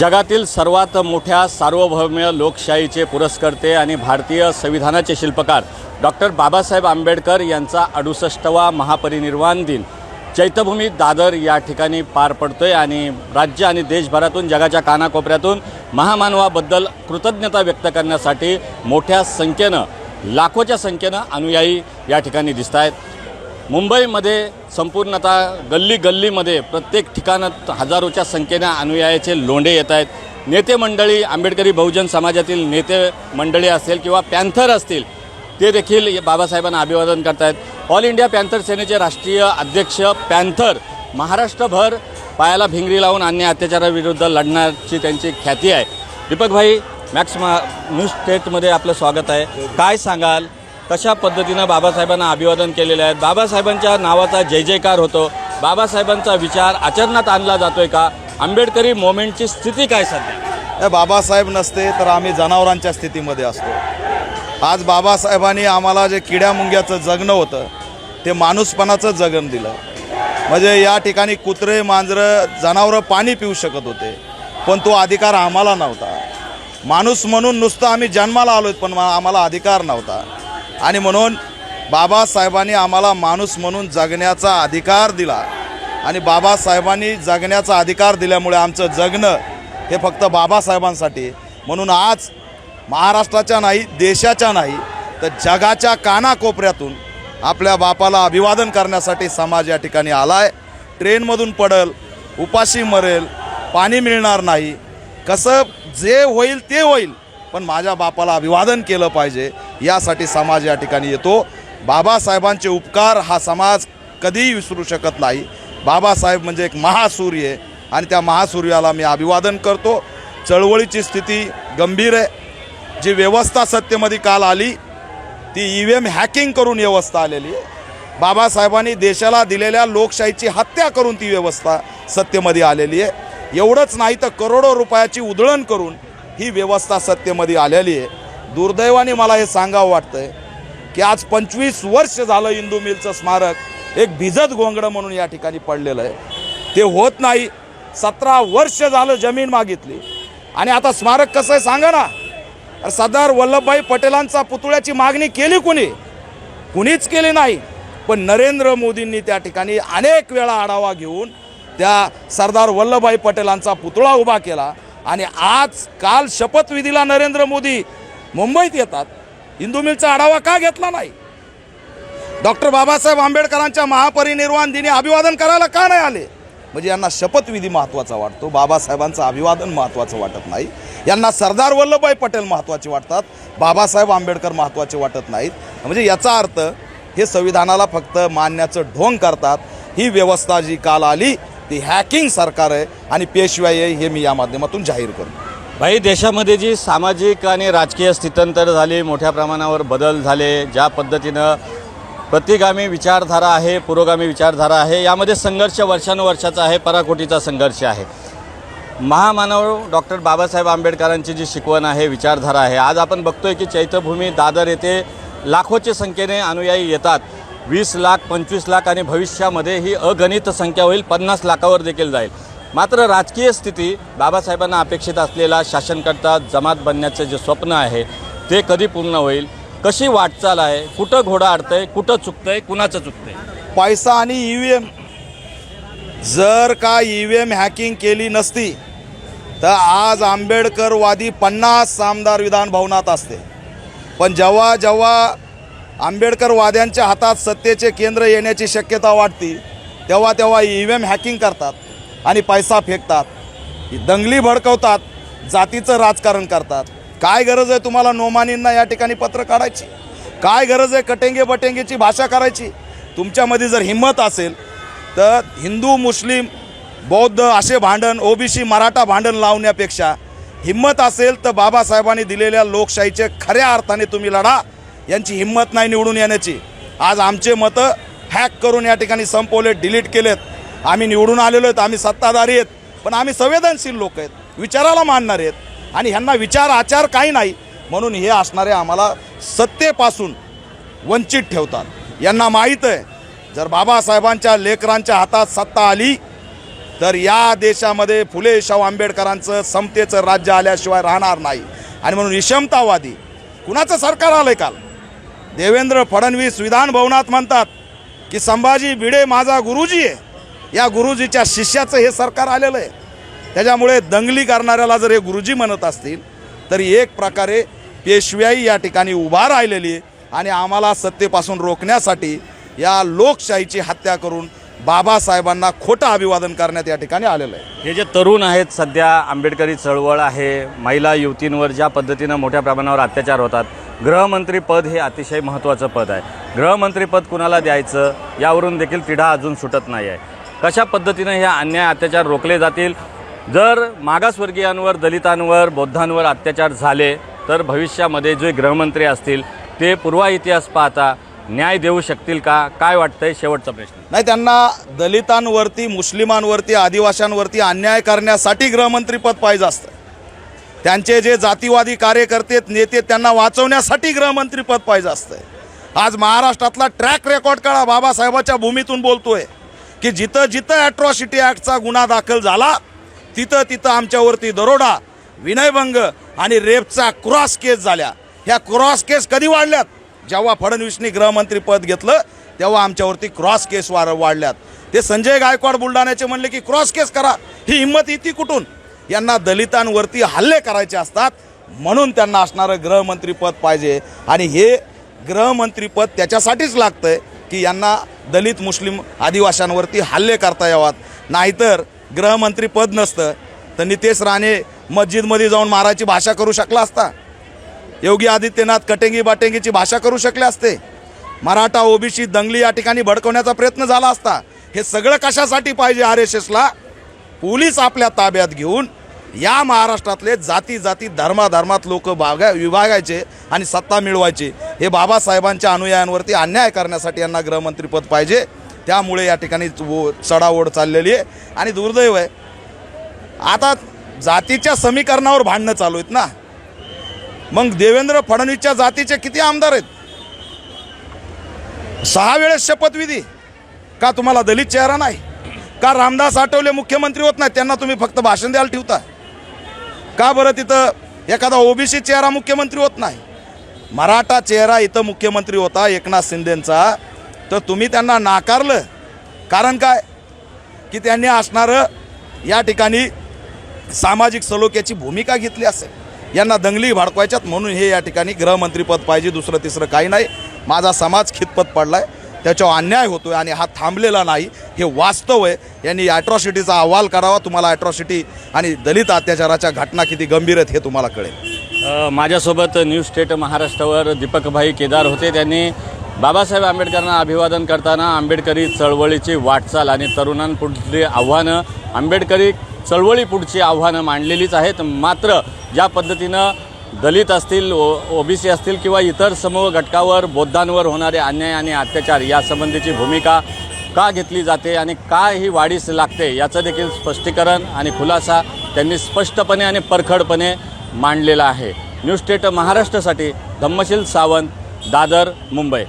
जगातील सर्वात मोठ्या सार्वभौम्य लोकशाहीचे पुरस्कर्ते आणि भारतीय संविधानाचे शिल्पकार डॉक्टर बाबासाहेब आंबेडकर यांचा अडुसष्टवा महापरिनिर्वाण दिन. चैत्यभूमी दादर या ठिकाणी पार पडतोय आणि राज्य आणि देशभरातून जगाच्या कानाकोपऱ्यातून महामानवाबद्दल कृतज्ञता व्यक्त करण्यासाठी मोठ्या संख्येनं लाखोच्या संख्येनं अनुयायी या ठिकाणी दिसत आहेत मुंबईमध्ये संपूर्णतः गल्ली गल्लीमध्ये प्रत्येक ठिकाणात हजारोच्या संख्येनं अनुयायाचे लोंढे येत आहेत. नेते मंडळी आंबेडकरी बहुजन समाजातील नेते मंडळी असेल किंवा पॅन्थर असतील ते देखील बाबासाहेबांना अभिवादन करतायत. ऑल इंडिया पॅन्थर सेनेचे राष्ट्रीय अध्यक्ष पॅन्थर महाराष्ट्रभर पायाला भिंगरी लावून अन्य अत्याचाराविरुद्ध लढण्याची त्यांची ख्याती आहे. दीपकभाई मॅक्स मा न्यूज स्टेटमध्ये आपलं स्वागत आहे. काय सांगाल? कशा पद्धतीनं बाबासाहेबांना अभिवादन केलेलं आहे? बाबासाहेबांच्या नावाचा जय जयकार होतो. बाबासाहेबांचा विचार आचरणात आणला जातोय का? आंबेडकरी मोमेंटची स्थिती काय सध्या? बाबासाहेब नसते तर आम्ही जनावरांच्या स्थितीमध्ये असतो. आज बाबासाहेबांनी आम्हाला जे किड्यामुंग्याचं जगणं होतं ते माणूसपणाचं जगण दिलं. म्हणजे या ठिकाणी कुत्रे मांजरं जनावरं पाणी पिऊ शकत होते पण तो अधिकार आम्हाला नव्हता. माणूस म्हणून नुसतं आम्ही जन्माला आलो पण आम्हाला अधिकार नव्हता. आणि म्हणून बाबासाहेबांनी आम्हाला माणूस म्हणून जगण्याचा अधिकार दिला. आणि बाबासाहेबांनी जगण्याचा अधिकार दिल्यामुळे आमचं जगणं हे फक्त बाबासाहेबांसाठी. म्हणून आज महाराष्ट्राच्या नाही देशाच्या नाही तर जगाच्या कानाकोपऱ्यातून आपल्या बापाला अभिवादन करण्यासाठी समाज या ठिकाणी आला आहे ट्रेनमधून पडल उपाशी मरेल पाणी मिळणार नाही. कसं जे होईल ते होईल. पण माझ्या बापाला अभिवादन केलं पाहिजे यासाठी समाज या ठिकाणी येतो. बाबासाहेबांचे उपकार हा समाज कधीही विसरू शकत नाही. बाबासाहेब म्हणजे एक महासूर्य आहे आणि त्या महासूर्याला मी अभिवादन करतो. चळवळीची स्थिती गंभीर आहे. जी व्यवस्था सत्तेमध्ये काल आली ती ई व्ही एम हॅकिंग करून व्यवस्था आलेली आहे. बाबासाहेबांनी देशाला दिलेल्या लोकशाहीची हत्या करून ती व्यवस्था सत्तेमध्ये आलेली आहे. एवढंच नाही तर करोडो रुपयाची उधळण करून ही व्यवस्था सत्तेमध्ये आलेली आहे. दुर्दैवाने मला हे सांगावं वाटतंय की आज पंचवीस वर्ष झालं इंदू मिलचं स्मारक एक भिजत गोंगडं म्हणून या ठिकाणी पडलेलं आहे. ते होत नाही. सतरा वर्ष झालं जमीन मागितली. आणि आता स्मारक कसं आहे सांगा ना. सरदार वल्लभभाई पटेलांचा पुतळ्याची मागणी केली कुणी? कुणीच केली नाही. पण नरेंद्र मोदींनी त्या ठिकाणी अनेक वेळा आढावा घेऊन त्या सरदार वल्लभभाई पटेलांचा पुतळा उभा केला. आणि आज काल शपथविधीला नरेंद्र मोदी मुंबईत येतात. हिंदू मिलचा आढावा का घेतला नाही? डॉक्टर बाबासाहेब आंबेडकरांच्या महापरिनिर्वाण दिनी अभिवादन करायला का नाही आले? म्हणजे यांना शपथविधी महत्त्वाचा वाटतो बाबासाहेबांचं अभिवादन महत्त्वाचं वाटत नाही. यांना सरदार वल्लभभाई पटेल महत्त्वाचे वाटतात बाबासाहेब आंबेडकर महत्त्वाचे वाटत नाहीत. म्हणजे याचा अर्थ हे संविधानाला फक्त मानण्याचं ढोंग करतात ही व्यवस्था जी काल आली ती हॅकिंग सरकार आहे आणि पेशवाई आहे हे मी या माध्यमातून जाहीर करतो. भाई देशामध्ये जी सामाजिक आणि राजकीय स्थित्यंतर झाली मोठ्या प्रमाणावर बदल झाले ज्या पद्धतीनं प्रतिगामी विचारधारा आहे पुरोगामी विचारधारा आहे यामध्ये संघर्ष वर्षानुवर्षाचा आहे पराकोटीचा संघर्ष आहे. महामानव डॉक्टर बाबासाहेब आंबेडकरांची जी शिकवण आहे विचारधारा आहे आज आपण बघतोय की चैत्यभूमी दादर येथे लाखोच्या संख्येने अनुयायी येतात. वीस लाख पंचवीस लाख आणि भविष्यामध्ये ही अगणित संख्या होईल. पन्नास लाखावर देखील जाईल. मात्र राजकीय स्थिती बाबासाहेबांना अपेक्षित असलेला शासनकर्ता जमात बनण्याचं जे स्वप्न आहे ते कधी पूर्ण होईल? कशी वाटचाल आहे? कुठं घोडा अडतंय? कुठं चुकतंय? कुणाचं चुकतंय? पैसा आणि ई व्ही एम जर का ई व्ही एम हॅकिंग केली नसती तर आज आंबेडकरवादी पन्नास आमदार विधान भवनात असते. पण जेव्हा जेव्हा आंबेडकरवाद्यांच्या हातात सत्तेचे केंद्र येण्याची शक्यता वाटती तेव्हा तेव्हा ई व्ही एम हॅकिंग करतात आणि पैसा फेकतात. दंगली भडकवतात जातीचं राजकारण करतात. काय गरज आहे तुम्हाला नोमानींना या ठिकाणी पत्र काढायची? काय गरज आहे कटेंगे बटेंगेची भाषा करायची? तुमच्यामध्ये जर हिंमत असेल तर हिंदू मुस्लिम बौद्ध असे भांडण ओबीसी मराठा भांडण लावण्यापेक्षा हिंमत असेल तर बाबासाहेबांनी दिलेल्या लोकशाहीचे खऱ्या अर्थाने तुम्ही लढा. यांची हिंमत नाही निवडून येण्याची. आज आमचे मतं हॅक करून या ठिकाणी संपवले डिलीट केलेत. आम्ही निवडून आलेलो आहेत आम्ही सत्ताधारी आहेत पण आम्ही संवेदनशील लोक आहेत विचाराला मानणार आहेत आणि ह्यांना विचार आचार काही नाही. म्हणून हे असणारे आम्हाला सत्तेपासून वंचित ठेवतात. यांना माहीत आहे जर बाबासाहेबांच्या लेकरांच्या हातात सत्ता आली तर या देशामध्ये फुले शाहू आंबेडकरांचं समतेचं राज्य आल्याशिवाय राहणार नाही. आणि म्हणून विषमतावादी कुणाचं सरकार आलंय काल? देवेंद्र फडणवीस विधान भवनात म्हणतात की संभाजी भिडे माझा गुरुजी आहे. या गुरुजीच्या शिष्याचं हे सरकार आलेलं आहे. त्याच्यामुळे दंगली करणाऱ्याला जर हे गुरुजी म्हणत असतील तर एक प्रकारे पेशव्याही या ठिकाणी उभा राहिलेली आणि आम्हाला सत्तेपासून रोखण्यासाठी या लोकशाहीची हत्या करून बाबासाहेबांना खोटं अभिवादन करण्यात या ठिकाणी आलेलं आहे. हे जे तरुण आहेत सध्या आंबेडकरी चळवळ आहे महिला युवतींवर ज्या पद्धतीनं मोठ्या प्रमाणावर अत्याचार होतात गृहमंत्री पद हे अतिशय महत्त्वाचं पद आहे. गृहमंत्री पद कुणाला द्यायचं? यावरून देखील तिढा अजून सुटत नाही आहे कशा पद्धतीनं हे अन्याय अत्याचार रोखले जातील? जर मागासवर्गीयांवर दलितांवर बौद्धांवर अत्याचार झाले तर भविष्यामध्ये जे गृहमंत्री असतील ते पूर्वा इतिहास पाहता न्याय देऊ शकतील का? काय वाटतंय शेवटचा प्रश्न? नाही त्यांना दलितांवरती मुस्लिमांवरती आदिवाशांवरती अन्याय करण्यासाठी गृहमंत्रीपद पाहिजे असतं. त्यांचे जे जातीवादी कार्यकर्ते नेते त्यांना वाचवण्यासाठी गृहमंत्रीपद पाहिजे असतं आज महाराष्ट्रातला ट्रॅक रेकॉर्ड काढा बाबासाहेबाच्या भूमीतून बोलतोय की जिथं जिथं ॲट्रॉसिटी ॲक्टचा गुन्हा दाखल झाला तिथं तिथं आमच्यावरती दरोडा विनयभंग आणि रेपचा क्रॉस केस झाल्या. ह्या क्रॉस केस कधी वाढल्यात? जेव्हा फडणवीसनी गृहमंत्रीपद घेतलं तेव्हा आमच्यावरती क्रॉस केस वाढल्यात. ते संजय गायकवाड बुलढाण्याचे म्हणले की क्रॉस केस करा. ही हिंमत येते कुठून? यांना दलितांवरती हल्ले करायचे असतात म्हणून त्यांना असणारं गृहमंत्रीपद पाहिजे. आणि हे गृहमंत्रीपद त्याच्यासाठीच लागतंय की यांना दलित मुस्लिम आदिवाशांवरती हल्ले करता यावात. नाहीतर गृहमंत्रीपद नसतं. तर नितेश राणे मस्जिदमध्ये जाऊन मारायची भाषा करू शकला असता. योगी आदित्यनाथ कटेंगी बाटेंगीची भाषा करू शकले असते. मराठा ओबीसी दंगली या ठिकाणी भडकवण्याचा प्रयत्न झाला असता. हे सगळं कशासाठी पाहिजे आर एस एसला? पोलीस आपल्या ताब्यात घेऊन या महाराष्ट्रातले जाती जाती धर्माधर्मात लोक बागा विभागायचे आणि सत्ता मिळवायची. हे बाबासाहेबांच्या अनुयायांवरती अन्याय करण्यासाठी यांना गृहमंत्रीपद पाहिजे. त्यामुळे या ठिकाणी वो- चढाओढ चाललेली आहे. आणि दुर्दैव आहे आता जातीच्या समीकरणावर भांडणं चालू आहेत ना. मग देवेंद्र फडणवीसच्या जातीचे किती आमदार आहेत? सहा वेळेस शपथविधी का तुम्हाला दलित चेहरा नाही? का रामदास आठवले मुख्यमंत्री होत नाही त्यांना तुम्ही फक्त भाषण द्यायला ठेवता. का बरं तिथं एखादा ओबीसी चेहरा मुख्यमंत्री होत नाही? मराठा चेहरा इथं मुख्यमंत्री होता एकनाथ शिंदेंचा. तर तुम्ही त्यांना नाकारलं. कारण काय? की त्यांनी असणारं या ठिकाणी सामाजिक सलोख्याची भूमिका घेतली असेल. यांना दंगली भडकवायच्यात म्हणून हे या ठिकाणी गृहमंत्रीपद पाहिजे दुसरं तिसरं काही नाही. माझा समाज खितपत पडला आहे त्याच्यावर अन्याय होतोय आणि हा थांबलेला नाही हे वास्तव आहे. यांनी ॲट्रॉसिटीचा अहवाल करावा तुम्हाला ॲट्रॉसिटी आणि दलित अत्याचाराच्या घटना किती गंभीर आहेत हे तुम्हाला कळेल. माझ्यासोबत न्यूज स्टेट महाराष्ट्रावर दीपकभाई केदार होते. त्यांनी बाबासाहेब आंबेडकरांना अभिवादन करताना आंबेडकरी चळवळीची वाटचाल आणि तरुणांपुढली आव्हानं आंबेडकरी चळवळीपुढची आव्हानं मांडलेलीच आहेत. मात्र ज्या पद्धतीनं दलित असतील ओ ओबीसी असतील किंवा इतर समूह घटकावर बौद्धांवर होणारे अन्याय आणि अत्याचार यासंबंधीची भूमिका का घेतली जाते आणि का ही वाढीस लागते याचं देखील स्पष्टीकरण आणि खुलासा त्यांनी स्पष्टपणे आणि परखडपणे मांडलेला आहे. न्यूज स्टेट महाराष्ट्रासाठी धम्मशील सावंत दादर मुंबई.